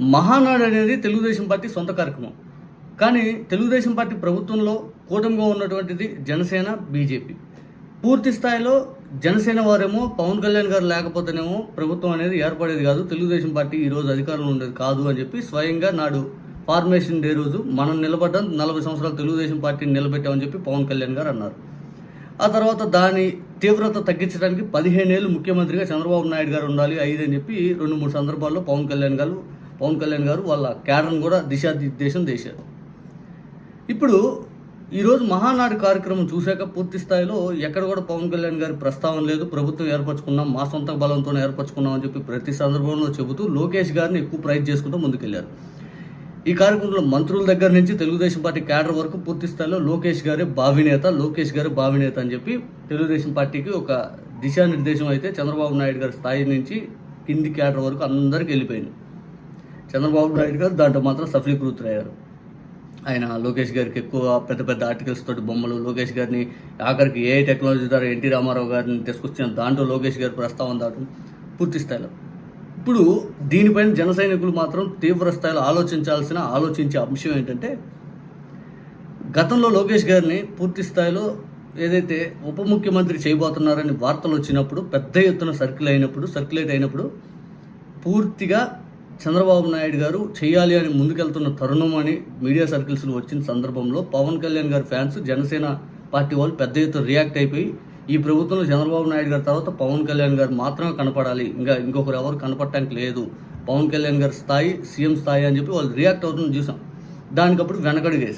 మహానాడు అనేది తెలుగుదేశం పార్టీ సొంత కార్యక్రమం. కానీ తెలుగుదేశం పార్టీ ప్రభుత్వంలో కూటమిగా ఉన్నటువంటిది జనసేన బీజేపీ. పూర్తి స్థాయిలో జనసేన వారేమో పవన్ కళ్యాణ్ గారు లేకపోతేనేమో ప్రభుత్వం అనేది ఏర్పడేది కాదు తెలుగుదేశం పార్టీ ఈ రోజు అధికారంలో ఉండేది కాదు అని చెప్పి స్వయంగా నాడు ఫార్మేషన్ డే రోజు మనం నిలబడ్డం నలభై సంవత్సరాలు తెలుగుదేశం పార్టీని నిలబెట్టామని చెప్పి పవన్ కళ్యాణ్ గారు అన్నారు. ఆ తర్వాత దాని తీవ్రత తగ్గించడానికి పదిహేనేళ్ళు ముఖ్యమంత్రిగా చంద్రబాబు నాయుడు గారు ఉండాలి ఐదు అని చెప్పి రెండు మూడు సందర్భాల్లో పవన్ కళ్యాణ్ గారు పవన్ కళ్యాణ్ గారు వాళ్ళ క్యాడర్ను కూడా దిశానిర్దేశం చేశారు. ఇప్పుడు ఈరోజు మహానాడు కార్యక్రమం చూశాక పూర్తి స్థాయిలో ఎక్కడ కూడా పవన్ కళ్యాణ్ గారి ప్రస్తావన లేదు ప్రభుత్వం ఏర్పరచుకున్నాం మా సొంత బలంతో ఏర్పరచుకున్నాం అని చెప్పి ప్రతి సందర్భంలో చెబుతూ లోకేష్ గారిని ఎక్కువ ప్రైజ్ చేసుకుంటూ ముందుకెళ్ళారు. ఈ కార్యక్రమంలో మంత్రుల దగ్గర నుంచి తెలుగుదేశం పార్టీ క్యాడర్ వరకు పూర్తి స్థాయిలో లోకేష్ గారే భావినేత లోకేష్ గారే భావినేత అని చెప్పి తెలుగుదేశం పార్టీకి ఒక దిశానిర్దేశం అయితే చంద్రబాబు నాయుడు గారి స్థాయి నుంచి కింది క్యాడర్ వరకు అందరికి వెళ్ళిపోయింది. చంద్రబాబు నాయుడు గారు దాంట్లో మాత్రం సఫలీకృతులయ్యారు. ఆయన లోకేష్ గారికి ఎక్కువ పెద్ద పెద్ద ఆర్టికల్స్ తోటి బొమ్మలు లోకేష్ గారిని ఆఖరికి ఏ టెక్నాలజీ ద్వారా ఎన్టీ రామారావు గారిని తీసుకొచ్చిన దాంట్లో లోకేష్ గారి ప్రస్తావన దాటం పూర్తి స్థాయిలో. ఇప్పుడు దీనిపైన జన సైనికులు మాత్రం తీవ్ర స్థాయిలో ఆలోచించాల్సిన ఆలోచించే అంశం ఏంటంటే గతంలో లోకేష్ గారిని పూర్తి స్థాయిలో ఏదైతే ఉప ముఖ్యమంత్రి చేయబోతున్నారని వార్తలు వచ్చినప్పుడు పెద్ద ఎత్తున సర్కిల్ అయినప్పుడు సర్క్యులేట్ అయినప్పుడు పూర్తిగా చంద్రబాబు నాయుడు గారు చేయాలి అని ముందుకెళ్తున్న తరుణం అని మీడియా సర్కిల్స్లో వచ్చిన సందర్భంలో పవన్ కళ్యాణ్ గారి ఫ్యాన్స్ జనసేన పార్టీ వాళ్ళు పెద్ద ఎత్తున రియాక్ట్ అయిపోయి ఈ ప్రభుత్వంలో చంద్రబాబు నాయుడు గారి తర్వాత పవన్ కళ్యాణ్ గారు మాత్రమే కనపడాలి. ఇంకా ఇంకొకరు ఎవరు కనపడటానికి లేదు. పవన్ కళ్యాణ్ గారి స్థాయి సీఎం స్థాయి అని చెప్పి వాళ్ళు రియాక్ట్ అవుతుంది చూసాం. దానికప్పుడు వెనకడుగు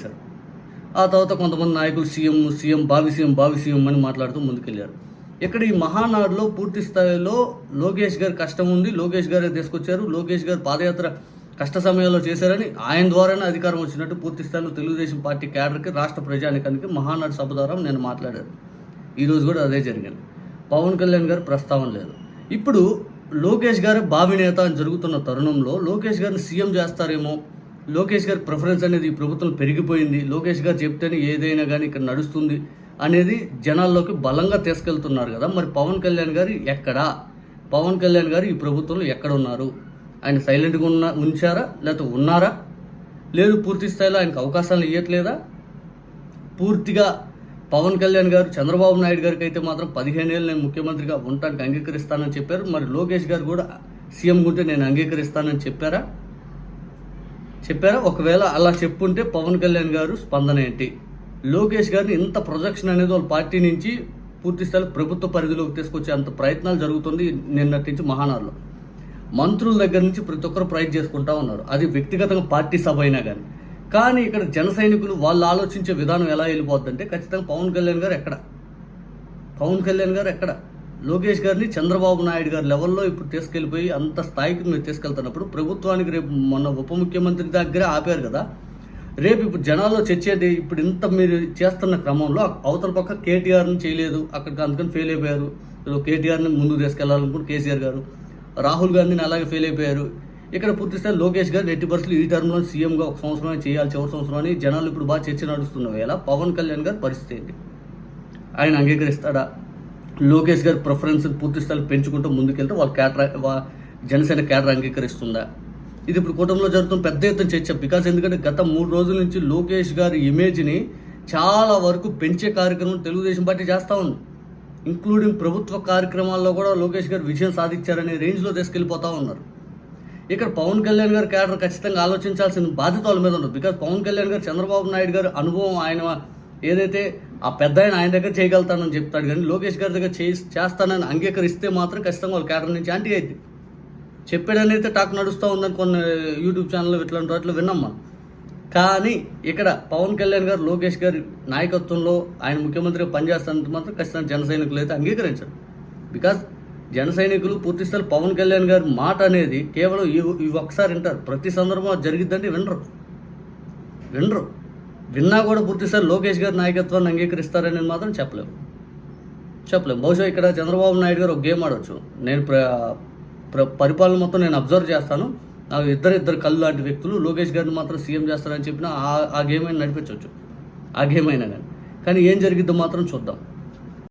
ఆ తర్వాత కొంతమంది నాయకులు సీఎం సీఎం భావి సీఎం బావి సీఎం అని మాట్లాడుతూ ముందుకెళ్ళారు ఇక్కడ ఈ మహానాడులో పూర్తి స్థాయిలో లోకేష్ గారి కష్టం ఉంది లోకేష్ గారే తీసుకొచ్చారు లోకేష్ గారు పాదయాత్ర కష్ట సమయంలో చేశారని ఆయన ద్వారానే అధికారం వచ్చినట్టు పూర్తి స్థాయిలో తెలుగుదేశం పార్టీ క్యాడర్కి రాష్ట్ర ప్రజానికానికి మహానాడు సభ ద్వారా నేను మాట్లాడాను. ఈరోజు కూడా అదే జరిగింది. పవన్ కళ్యాణ్ గారు ప్రస్తావన లేదు. ఇప్పుడు లోకేష్ గారి భావినేత అని జరుగుతున్న తరుణంలో లోకేష్ గారిని సీఎం చేస్తారేమో? లోకేష్ గారి ప్రిఫరెన్స్ అనేది ఈ ప్రభుత్వం పెరిగిపోయింది. లోకేష్ గారు చెప్తేనే ఏదైనా కానీ ఇక్కడ నడుస్తుంది. అనేది జనాల్లోకి బలంగా తీసుకెళ్తున్నారు కదా. మరి పవన్ కళ్యాణ్ గారు ఎక్కడా? పవన్ కళ్యాణ్ గారు ఈ ప్రభుత్వంలో ఎక్కడ ఉన్నారు? ఆయన సైలెంట్గా ఉన్న ఉంచారా? లేకపోతే ఉన్నారా? లేదు పూర్తి స్థాయిలో ఆయనకు అవకాశాలు ఇవ్వట్లేదా పూర్తిగా పవన్ కళ్యాణ్ గారు చంద్రబాబు నాయుడు గారికి అయితే మాత్రం పదిహేను ఏళ్ళు నేను ముఖ్యమంత్రిగా ఉండటానికి అంగీకరిస్తానని చెప్పారు. మరి లోకేష్ గారు కూడా సీఎం ఉంటే నేను అంగీకరిస్తానని చెప్పారా? చెప్పారా? ఒకవేళ అలా చెప్పుంటే పవన్ కళ్యాణ్ గారు స్పందన ఏంటి? లోకేష్ గారిని ఇంత ప్రొజెక్షన్ అనేది వాళ్ళ పార్టీ నుంచి పూర్తిస్థాయిలో ప్రభుత్వ పరిధిలోకి తీసుకొచ్చే అంత ప్రయత్నాలు జరుగుతుంది నిన్నటి నుంచి మహానాడులో. మంత్రుల దగ్గర నుంచి ప్రతి ఒక్కరు ప్రయత్నం చేసుకుంటా ఉన్నారు. అది వ్యక్తిగతంగా పార్టీ సభ అయినా కానీ కానీ ఇక్కడ జన సైనికులు వాళ్ళు ఆలోచించే విధానం ఎలా వెళ్ళిపోద్దంటే ఖచ్చితంగా పవన్ కళ్యాణ్ గారు ఎక్కడ? పవన్ కళ్యాణ్ గారు ఎక్కడ? లోకేష్ గారిని చంద్రబాబు నాయుడు గారి లెవెల్లో ఇప్పుడు తీసుకెళ్ళిపోయి అంత స్థాయికి మీరు తీసుకెళ్తున్నప్పుడు ప్రభుత్వానికి రేపు మొన్న ఉప ముఖ్యమంత్రి దగ్గరే ఆపారు కదా. రేపు ఇప్పుడు జనాల్లో చర్చేది ఇప్పుడు ఇంత మీరు చేస్తున్న క్రమంలో అవతల పక్క కేటీఆర్ని చేయలేదు. అక్కడికి అందుకని ఫెయిల్ అయిపోయారు. ఏదో కేటీఆర్ని ముందుకు తీసుకెళ్ళాలనుకుంటే కేసీఆర్ గారు. రాహుల్ గాంధీని అలాగే ఫెయిల్ అయిపోయారు. ఇక్కడ పూర్తిస్థాయి లోకేష్ గారు ఎట్టి పరిస్థితులు ఈ టర్మ్లో సీఎంగా ఒక సంవత్సరమే చేయాలి చివరి సంవత్సరం అని జనాలు ఇప్పుడు బాగా చర్చ నడుస్తున్న వేళ పవన్ కళ్యాణ్ గారి పరిస్థితి ఏంటి? ఆయన అంగీకరిస్తాడా? లోకేష్ గారి ప్రిఫరెన్స్ పూర్తిస్థాయిలో పెంచుకుంటూ ముందుకెళ్తే వాళ్ళ క్యాటర్ జనసేన కేటర్ అంగీకరిస్తుందా? ఇది ఇప్పుడు కూటమిలో జరుగుతున్న పెద్ద ఎత్తున చర్చ. బికాస్ ఎందుకంటే గత మూడు రోజుల నుంచి లోకేష్ గారి ఇమేజ్ని చాలా వరకు పెంచే కార్యక్రమం తెలుగుదేశం పార్టీ చేస్తూ ఉంది. ఇంక్లూడింగ్ ప్రభుత్వ కార్యక్రమాల్లో కూడా లోకేష్ గారు విజయం సాధించారనే రేంజ్లో తీసుకెళ్ళిపోతా ఉన్నారు. ఇక్కడ పవన్ కళ్యాణ్ గారి క్యాడర్ ఖచ్చితంగా ఆలోచించాల్సిన బాధ్యత వాళ్ళ మీద ఉంది బికాజ్ పవన్ కళ్యాణ్ గారు చంద్రబాబు నాయుడు గారు అనుభవం ఆయన ఏదైతే ఆ పెద్ద ఆయన ఆయన దగ్గర చేయగలుగుతానని చెప్తాడు కానీ లోకేష్ గారి దగ్గర చేయి చేస్తానని అంగీకరిస్తే మాత్రం ఖచ్చితంగా వాళ్ళ క్యాడర్ నుంచి యాంటీ అయింది చెప్పాడని అయితే టాక్ నడుస్తూ ఉందని కొన్ని యూట్యూబ్ ఛానల్ ఇట్లాంటి వాటిలో విన్నాం మనం. కానీ ఇక్కడ పవన్ కళ్యాణ్ గారు లోకేష్ గారి నాయకత్వంలో ఆయన ముఖ్యమంత్రిగా పనిచేస్తానంటే మాత్రం ఖచ్చితంగా జన సైనికులు అయితే అంగీకరించారు. బికాజ్ జన సైనికులు పూర్తి పవన్ కళ్యాణ్ గారి మాట అనేది కేవలం ఇవి ఇవి ఒకసారి వింటారు. ప్రతి సందర్భం అది జరిగిద్దంటే వినరు. వినరు. విన్నా కూడా పూర్తిస్థాయి లోకేష్ గారి నాయకత్వాన్ని అంగీకరిస్తారని మాత్రం చెప్పలేము చెప్పలేము బహుశా ఇక్కడ చంద్రబాబు నాయుడు గారు ఒక గేమ్ ఆడవచ్చు నేను ప్ర- పరిపాలన మొత్తం నేను అబ్జర్వ్ చేస్తాను. నాకు ఇద్దరు ఇద్దరు కళ్ళు లాంటి వ్యక్తులు లోకేష్ గారిని మాత్రం సీఎం చేస్తారని చెప్పిన ఆ ఆ గేమ్ అయినా నడిపించవచ్చు. ఆ గేమ్ అయినా కానీ కానీ ఏం జరిగిద్దో మాత్రం చూద్దాం.